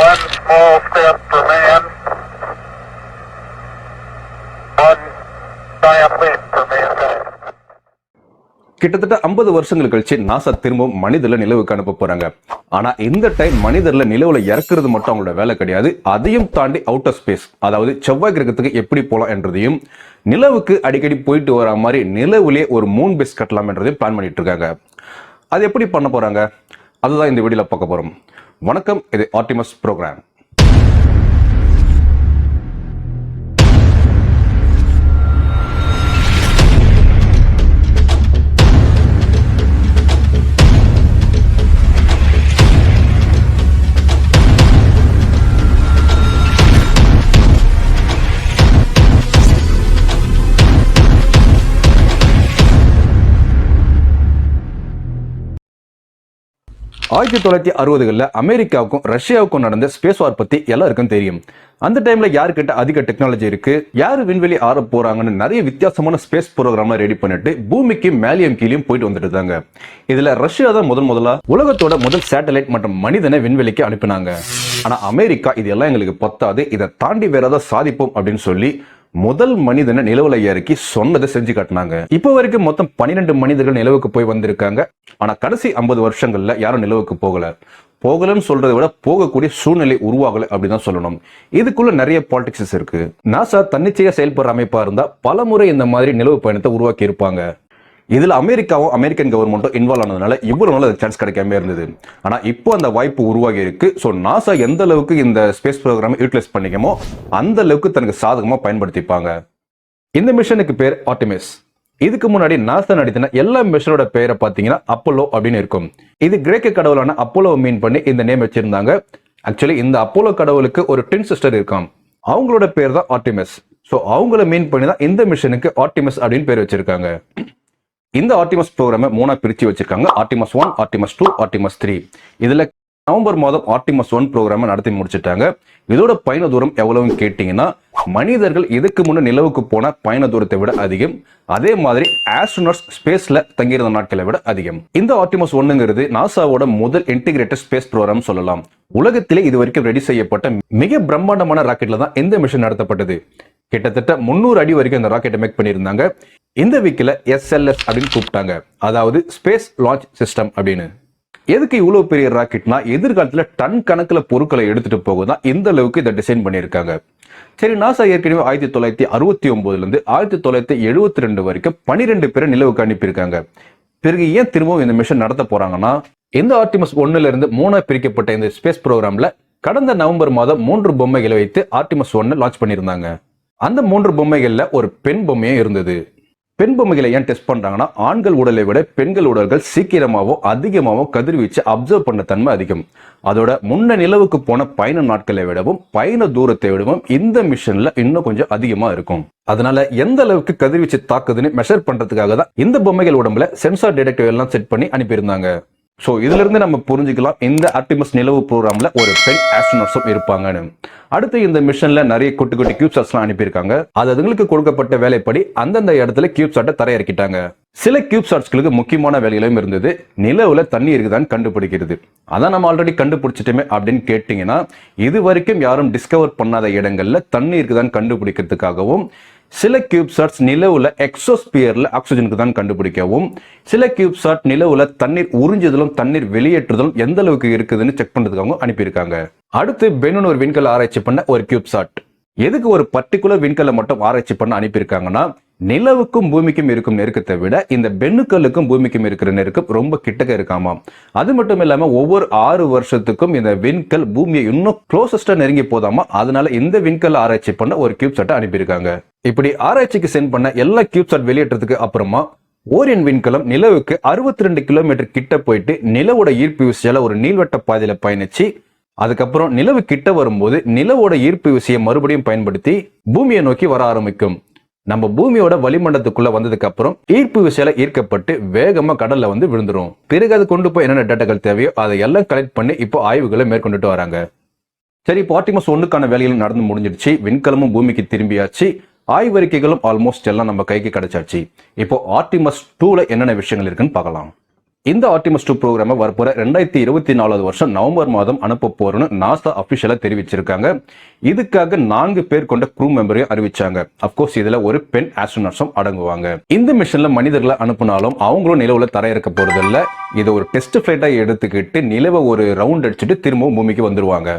One small step for man, one giant leap for mankind. கிட்டத்தட்ட 50 வருஷங்கள் கழிச்சு NASA திரும்பவும் மனிதர்ல நிலவுக்கு அனுப்ப போறாங்க. ஆனா இந்த டைம் மனிதர்ல நிலவுல இறக்குறது மட்டும் அவங்களோட வேலை கிடையாது. அதையும் தாண்டி அவுட்டர் ஸ்பேஸ் அதாவது செவ்வாய் கிரகத்துக்கு எப்படி போகலாம் என்றதையும் நிலவுக்கு அடிக்கடி போயிட்டு வர மாதிரி நிலவுலே ஒரு மூன் பேஸ் கட்டலாம் என்றதையும் பிளான் பண்ணிட்டு இருக்காங்க. அது எப்படி பண்ண போறாங்க? அதுதான் இந்த வீடியோல பார்க்க போறோம். வணக்கம் இது ஆர்டிமஸ் ப்ரோக்ராம் ஆயிரத்தி தொள்ளாயிரத்தி அறுபதுகளில் அமெரிக்காவுக்கும் ரஷ்யாவுக்கும் நடந்த ஸ்பேஸ் வார் பற்றி எல்லாருக்கும் தெரியும். அந்த டைம்ல யாருக்கிட்ட அதிக டெக்னாலஜி இருக்கு? யாரு விண்வெளி ஆற போறாங்கன்னு நிறைய வித்தியாசமான ஸ்பேஸ் ப்ரோக்ராம்லாம் ரெடி பண்ணிட்டு பூமிக்கு மேலியம் கீழியும் போயிட்டு வந்துட்டு இருந்தாங்க. இதுல ரஷ்யா தான் முதன் முதலாக உலகத்தோட முதல் சேட்டலைட் மற்றும் மனிதனை விண்வெளிக்கு அனுப்பினாங்க. ஆனா அமெரிக்கா இதெல்லாம் எங்களுக்கு பத்தாது. இதை தாண்டி வேற ஏதாவது சாதிப்போம் அப்படின்னு சொல்லி முதல் மனிதனை நிலவுல இறக்கி சொன்னதை செஞ்சு காட்டினாங்க. இப்போ வரைக்கும் மொத்தம் 12 மனிதர்கள் நிலவுக்கு போய் வந்திருக்காங்க. ஆனா கடைசி 50 வருஷங்கள்ல யாரும் நிலவுக்கு போகல. போகலன்னு சொல்றதை விட போகக்கூடிய சூழ்நிலை உருவாகலை அப்படின்னு தான் சொல்லணும். இதுக்குள்ள நிறைய பாலிடிக்ஸஸ் இருக்கு. நாசா தன்னிச்சையா செயல்படுற அமைப்பா இருந்தா பல முறை இந்த மாதிரி நிலவு பயணத்தை உருவாக்கி இருப்பாங்க இதில் அமெரிக்காவும் அமெரிக்கன் கவர்மெண்ட்டும் இன்வால்வ் ஆனதுனால இவ்வளோ நாள் சான்ஸ் கிடைக்காம இருந்தது. ஆனால் இப்போ அந்த வாய்ப்பு உருவாகி இருக்கு. ஸோ நாசா எந்த அளவுக்கு இந்த ஸ்பேஸ் ப்ரோக்ராம் யூட்டிலைஸ் பண்ணிக்கமோ அந்த அளவுக்கு தனக்கு சாதகமாக பயன்படுத்திப்பாங்க. இந்த மிஷனுக்கு பேர் ஆர்டிமிஸ் இதுக்கு முன்னாடி நாசா நடத்தின எல்லா மிஷனோட பேரை பார்த்தீங்கன்னா அப்போலோ அப்படின்னு இருக்கும். இது கிரேக்க கடவுளான அப்போலோ மீன் பண்ணி இந்த நேம் வச்சிருந்தாங்க. ஆக்சுவலி இந்த அப்போலோ கடவுளுக்கு ஒரு டின் சிஸ்டர் இருக்கான் அவங்களோட பேர் தான் ஆர்டிமஸ் ஸோ அவங்கள மீன் பண்ணி தான் இந்த மிஷனுக்கு ஆர்டிமஸ் அப்படின்னு பேர் வச்சிருக்காங்க. இந்த ஆர்டிமஸ் ப்ரோக்ராமை மூணா பிரிச்சு வச்சிருக்காங்க. Artemis one Artemis two Artemis three இதுல நவம்பர் மாதம் ஆர்டிமஸ் ஒன் ப்ரோக்ராமை நடத்தி முடிச்சிட்டாங்க. இதோட பயண தூரம் எவ்வளவுன்னு கேட்டீங்கன்னா மனிதர்கள் இதுக்கு முன்னே நிலவுக்கு போன பயண தூரத்தை விட அதிகம். அதே மாதிரி ஆஸ்ட்ரோனட்ஸ் ஸ்பேஸ்ல தங்கியிருந்த நாட்களை விட அதிகம். இந்த ஆர்டிமஸ் ஒன்னுங்கிறது நாசாவோட முதல் இன்டிகிரேட்டட் ஸ்பேஸ் ப்ரோக்ராம் சொல்லலாம். உலகத்திலே இது வரைக்கும் ரெடி செய்யப்பட்ட மிக பிரம்மாண்டமான ராக்கெட்ல தான் இந்த மிஷன் நடத்தப்பட்டது. கிட்டத்தட்ட முந்நூறு அடி வரைக்கும் இந்த ராக்கெட்டை மேக் பண்ணியிருந்தாங்க. இந்த வீக்கில் எஸ்எல்எஸ் அப்படின்னு கூப்பிட்டாங்க. அதாவது ஸ்பேஸ் லான்ச் சிஸ்டம் அப்படின்னு. எதுக்கு இவ்வளோ பெரிய ராக்கெட்னா எதிர்காலத்தில் டன் கணக்கில் பொருட்களை எடுத்துகிட்டு போக தான் இந்த அளவுக்கு இதை டிசைன் பண்ணியிருக்காங்க. சரி நாசா ஏற்கனவே ஆயிரத்தி தொள்ளாயிரத்தி அறுபத்தி ஒன்பதுலேருந்து ஆயிரத்தி தொள்ளாயிரத்தி எழுபத்தி ரெண்டு வரைக்கும் பனிரெண்டு பேரை நிலவுக்கு அனுப்பியிருக்காங்க. பிறகு ஏன் திரும்பவும் இந்த மிஷன் நடத்த போகிறாங்கன்னா இந்த ஆர்டிமஸ் ஒன்னுலேருந்து மூணாக பிரிக்கப்பட்ட இந்த ஸ்பேஸ் ப்ரோக்ராமில் கடந்த நவம்பர் மாதம் மூன்று பொம்மைகளை வைத்து ஆர்டிமஸ் ஒன்னு லான்ச் பண்ணியிருந்தாங்க. அந்த மூன்று பொம்மைகளில் ஒரு பெண் பொம்மையும் இருந்தது. பெண் பொம்மைகளை ஏன் டெஸ்ட் பண்றாங்கன்னா ஆண்கள் உடலை விட பெண்கள் உடல்கள் சீக்கிரமாகவும் அதிகமாகவும் கதிர்வீச்சு அப்சர்வ் பண்ண தன்மை அதிகம். அதோட முன்ன நிலவுக்கு போன பயண நாட்களை விடவும் பயண தூரத்தை விடவும் இந்த மிஷன்ல இன்னும் கொஞ்சம் அதிகமா இருக்கும். அதனால எந்த அளவுக்கு கதிர்வீச்சு தாக்குதுன்னு மெஷர் பண்றதுக்காக தான் இந்த பொம்மைகள் உடம்புல சென்சார் டிடெக்டிவ் எல்லாம் செட் பண்ணி அனுப்பியிருந்தாங்க. ஸோ இதிலிருந்து நம்ம புரிஞ்சுக்கலாம் இந்த ஆர்டிமஸ் நிலவு ப்ரோக்ராமில் ஒரு பெண் ஆஸ்ட்ரோனட்ஸும் இருப்பாங்கன்னு. அடுத்து இந்த மிஷனில் நிறைய குட்டி குட்டி கியூப்சாட்ஸ்லாம் அனுப்பியிருக்காங்க. அது அதுங்களுக்கு கொடுக்கப்பட்ட வேலைப்படி அந்தந்த இடத்துல கியூப்சாட்டை தரையிறக்கிட்டாங்க. சில கியூப்சாட்ஸ்களுக்கு முக்கியமான வேலைகளும் இருந்தது. நிலவில் தண்ணி இருக்குதான்னு கண்டுபிடிக்கிறது. அதான் நம்ம ஆல்ரெடி கண்டுபிடிச்சிட்டோமே அப்படின்னு கேட்டிங்கன்னா இது வரைக்கும் யாரும் டிஸ்கவர் பண்ணாத இடங்களில் தண்ணி இருக்குதான்னு கண்டுபிடிக்கிறதுக்காகவும் சில கியூப்சாட்ஸ் நிலவுல எக்ஸோஸ்பியர்ல ஆக்சிஜனுக்கு தான் கண்டுபிடிக்கவும் சில கியூப்சாட் நிலவுல தண்ணீர் உறிஞ்சுதலும் தண்ணீர் வெளியேற்றுதலும் எந்த அளவுக்கு இருக்குதுன்னு செக் பண்றதுக்காகவும் அனுப்பியிருக்காங்க. அடுத்து பெனூன் ஒரு விண்கல் ஆராய்ச்சி பண்ண ஒரு கியூப்சாட் எதுக்கு ஒரு பர்டிகுலர் விண்கலை மட்டும் ஆராய்ச்சி பண்ண அனுப்பியிருக்காங்கன்னா நிலவுக்கும் பூமிக்கும் இருக்கும் நெருக்கத்தை விட இந்த பெண்ணுக்களுக்கும் பூமிக்கும் இருக்கிற நெருக்கம் ரொம்ப கிட்டக்க இருக்காமாம். அது மட்டும் இல்லாமல் ஒவ்வொரு ஆறு வருஷத்துக்கும் இந்த விண்கல் பூமியை இன்னும் க்ளோசஸ்டா நெருங்கி போதாமா? அதனால இந்த விண்கல் ஆராய்ச்சி பண்ண ஒரு கியூப் சாட்டை அனுப்பியிருக்காங்க. இப்படி ஆராய்ச்சிக்கு சென்ட் பண்ண எல்லா கியூப் சாட் வெளியேற்றத்துக்கு அப்புறமா ஓரியன் விண்கலம் நிலவுக்கு அறுபத்தி ரெண்டு கிலோமீட்டர் கிட்ட போயிட்டு நிலவோட ஈர்ப்பு விசையால ஒரு நீள்வட்ட பாதையில பயணிச்சு அதுக்கப்புறம் நிலவு கிட்ட வரும்போது நிலவோட ஈர்ப்பு விசையை மறுபடியும் பயன்படுத்தி பூமியை நோக்கி வர ஆரம்பிக்கும். நம்ம பூமியோட வளிமண்டலத்துக்குள்ள வந்ததுக்கு அப்புறம் ஈர்ப்பு விசையில ஈர்க்கப்பட்டு வேகமா கடல்ல வந்து விழுந்துரும். பிறகு அது கொண்டு போய் என்னென்ன டேட்டாக்கள் தேவையோ அதை எல்லாம் கலெக்ட் பண்ணி இப்போ ஆய்வுகளை மேற்கொண்டுட்டு வராங்க. சரி இப்போ ஆர்டிமஸ் ஒன்றுக்கான வேலைகள் நடந்து முடிஞ்சிடுச்சு. விண்கலமும் பூமிக்கு திரும்பியாச்சு. ஆய்வறிக்கைகளும் ஆல்மோஸ்ட் எல்லாம் நம்ம கைக்கு கிடைச்சாச்சு. இப்போ ஆர்டிமஸ் டூல என்னென்ன விஷயங்கள் இருக்குன்னு பார்க்கலாம். இந்த ஆர்டிமஸ் டூ ப்ரோக்ராமை வரப்போற ரெண்டாயிரத்தி இருபத்தி நாலாவது வருஷம் நவம்பர் மாதம் அனுப்ப போறோம்னு நாசா அபிஷியலா தெரிவிச்சிருக்காங்க. இதுக்காக நான்கு பேர் கொண்ட குரூ மெம்பரையும் அறிவிச்சாங்க. அப்கோர்ஸ் இதுல ஒரு பெண் ஆஸ்ட்ரோனட்ஸும் அடங்குவாங்க. இந்த மிஷன்ல மனிதர்களை அனுப்புனாலும் அவங்களும் நிலவுல தரையிறக்க போறதில்ல. இதை ஒரு டெஸ்ட் ஃபிளைட்டா எடுத்துக்கிட்டு நிலவை ஒரு ரவுண்ட் அடிச்சுட்டு திரும்பவும் பூமிக்கு வந்துருவாங்க.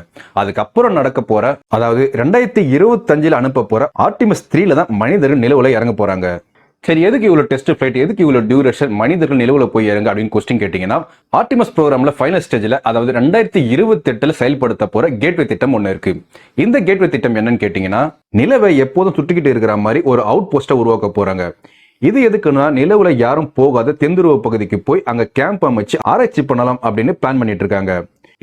அதுக்கப்புறம் நடக்க போற அதாவது ரெண்டாயிரத்தி இருபத்தஞ்சில் அனுப்ப போற ஆர்டிமஸ் த்ரீல தான் மனிதர்கள் நிலவுல இறங்க போறாங்க. சரி எதுக்கு இவ்வளோ டெஸ்ட் ஃபிளைட் எதுக்கு இவ்வளோ டியூரேஷன் மனிதர்கள் நிலவில் போய் இறங்க அப்படின்னு கொஸ்டின் கேட்டிங்கன்னா ஆர்டிமஸ் ப்ரோக்ராமில் ஃபைனல் ஸ்டேஜில் அதாவது ரெண்டாயிரத்தி இருபத்தெட்டில் செயல்படுத்த போகிற கேட்வே திட்டம் ஒன்று இருக்கு. இந்த கேட்வே திட்டம் என்னன்னு கேட்டிங்கன்னா நிலவை எப்போதும் சுட்டிக்கிட்டு இருக்கிற மாதிரி ஒரு அவுட் போஸ்ட்டை உருவாக்க போகிறாங்க இது எதுக்குன்னா நிலவுல யாரும் போகாத தெந்துருவ பகுதிக்கு போய் அங்கே கேம்ப் அமைச்சு ஆராய்ச்சி பண்ணலாம் அப்படின்னு பிளான் பண்ணிட்டு இருக்காங்க.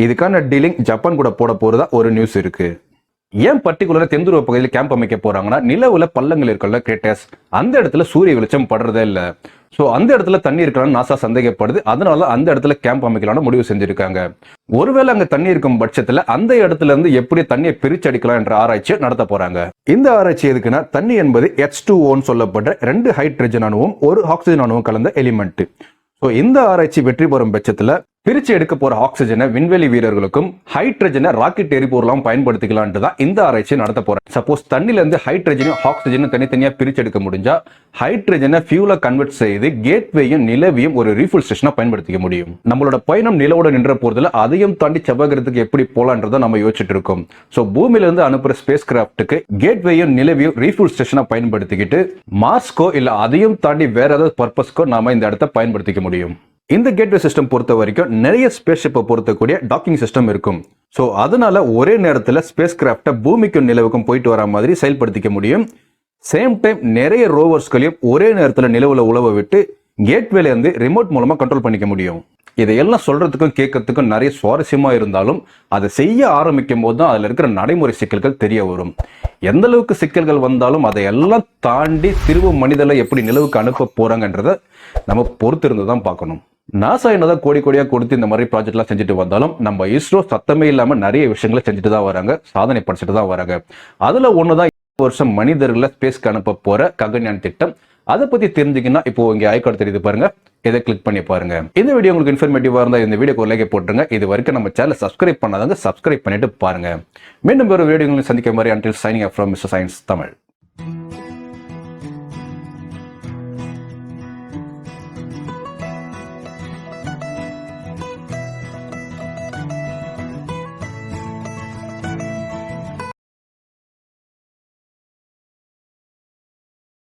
இதுக்கான டீலிங் ஜப்பான் கூட போட போகிறதா ஒரு நியூஸ் இருக்குது ஏன் பர்டிகுலரா தென்துருவ பகுதியில் கேம்ப் அமைக்க போறாங்கன்னா நிலவுல பள்ளங்கள் இருக்கல கிரேட்டர்ஸ் அந்த இடத்துல சூரிய வெளிச்சம் படுறதே இல்ல. சோ அந்த இடத்துல தண்ணி இருக்கலாம்னு நாசா சந்தேகப்படுது. அதனால அந்த இடத்துல கேம்ப் அமைக்கலாம்னு முடிவு செஞ்சிருக்காங்க. ஒருவேளை அங்க தண்ணி இருக்கும் பட்சத்துல அந்த இடத்துல இருந்து எப்படி தண்ணியை பிரிச்சு அடிக்கலாம் என்ற ஆராய்ச்சியை நடத்த போறாங்க. இந்த ஆராய்ச்சி எதுக்குன்னா தண்ணி என்பது எச் டூ ஓன்னு சொல்லப்படுற ரெண்டு ஹைட்ரஜன் அணுவும் ஒரு ஆக்சிஜன் அணுவும் கலந்த எலிமெண்ட் ஸோ இந்த ஆராய்ச்சி வெற்றி பெறும் பட்சத்துல பிரிச்சு எடுக்க போற ஆக்சிஜனை விண்வெளி வீரர்களுக்கும் ஹைட்ரஜனை ராக்கெட் எரிபொருளாம் பயன்படுத்திக்கலான்ட்டு தான் இந்த ஆராய்ச்சி நடத்த போறேன். சப்போஸ் தண்ணில இருந்து ஹைட்ரஜனும் ஆக்சிஜனும் தனித்தனியா பிரிச்சு எடுக்க முடிஞ்சா ஹைட்ரஜனை ஃபியூலா கன்வெர்ட் செய்து கேட்வேயும் நிலவியும் ஒரு ரீஃபில் ஸ்டேஷனா பயன்படுத்திக்க முடியும். நம்மளோட பயணம் நிலவோட நின்ற போறதுல அதையும் தாண்டி செவ்வகிறதுக்கு எப்படி போலான்றதை நம்ம யோசிச்சுட்டு இருக்கோம். ஸோ பூமியில இருந்து அனுப்புற ஸ்பேஸ் கிராஃப்ட்டுக்கு கேட்வேயும் நிலவியும் ரீஃபில் ஸ்டேஷனா பயன்படுத்திக்கிட்டு மார்ஸ்கோ இல்ல அதையும் தாண்டி வேற ஏதாவது பர்பஸ்க்கோ நாம இந்த இடத்த பயன்படுத்திக்க முடியும். இந்த கேட்வே சிஸ்டம் பொறுத்த வரைக்கும் நிறைய ஸ்பேஸ் ஷிப்பை பொறுத்தக்கூடிய டாக்கிங் சிஸ்டம் இருக்கும். ஸோ அதனால ஒரே நேரத்தில் ஸ்பேஸ் கிராஃப்டை பூமிக்கும் நிலவுக்கும் போயிட்டு வர மாதிரி செயல்படுத்திக்க முடியும். சேம் டைம் நிறைய ரோவர்ஸ்களையும் ஒரே நேரத்தில் நிலவில் உழவ விட்டு கேட்வேல இருந்து ரிமோட் மூலமாக கண்ட்ரோல் பண்ணிக்க முடியும். இதையெல்லாம் சொல்றதுக்கும் கேட்கறதுக்கும் நிறைய சுவாரஸ்யமாக இருந்தாலும் அதை செய்ய ஆரம்பிக்கும் போது தான் அதில் இருக்கிற நடைமுறை சிக்கல்கள் தெரிய வரும். எந்த அளவுக்கு சிக்கல்கள் வந்தாலும் அதை எல்லாம் தாண்டி திரும்ப மனிதனை எப்படி நிலவுக்கு அனுப்ப போறாங்கன்றத நம்ம பொறுத்திருந்து தான் பார்க்கணும். நாசா என்னதான் கோடி கோடியா கொடுத்து இந்த மாதிரி ப்ராஜெக்ட்லாம் செஞ்சுட்டு வந்தாலும் நம்ம இஸ்ரோ சத்தமே இல்லாம நிறைய விஷயங்களை செஞ்சுட்டு தான் வராங்க சாதனை படிச்சுட்டு தான் வராங்க. அதுல ஒண்ணுதான் இந்த வருஷம் மனிதர்களை ஸ்பேஸ்க்கு அனுப்ப போற ககன்யான் திட்டம். அதை பத்தி தெரிஞ்சுக்கினா இப்போ இங்க ஐக்கார்டு தெரியுது பாருங்க. இதை கிளிக் பண்ணி பாருங்க. இந்த வீடியோ உங்களுக்கு இன்ஃபர்மேட்டிவா இருந்தா இந்த வீடியோ ஒரு லைக் போட்டுருங்க. இது வரைக்கும் நம்ம சேனல் சப்ஸ்கிரைப் பண்ணாதவங்க சப்ஸ்கிரைப் பண்ணிட்டு பாருங்க. மீண்டும் ஒரு வீடியோ சந்திக்க மாதிரி until signing from Mister Science Tamil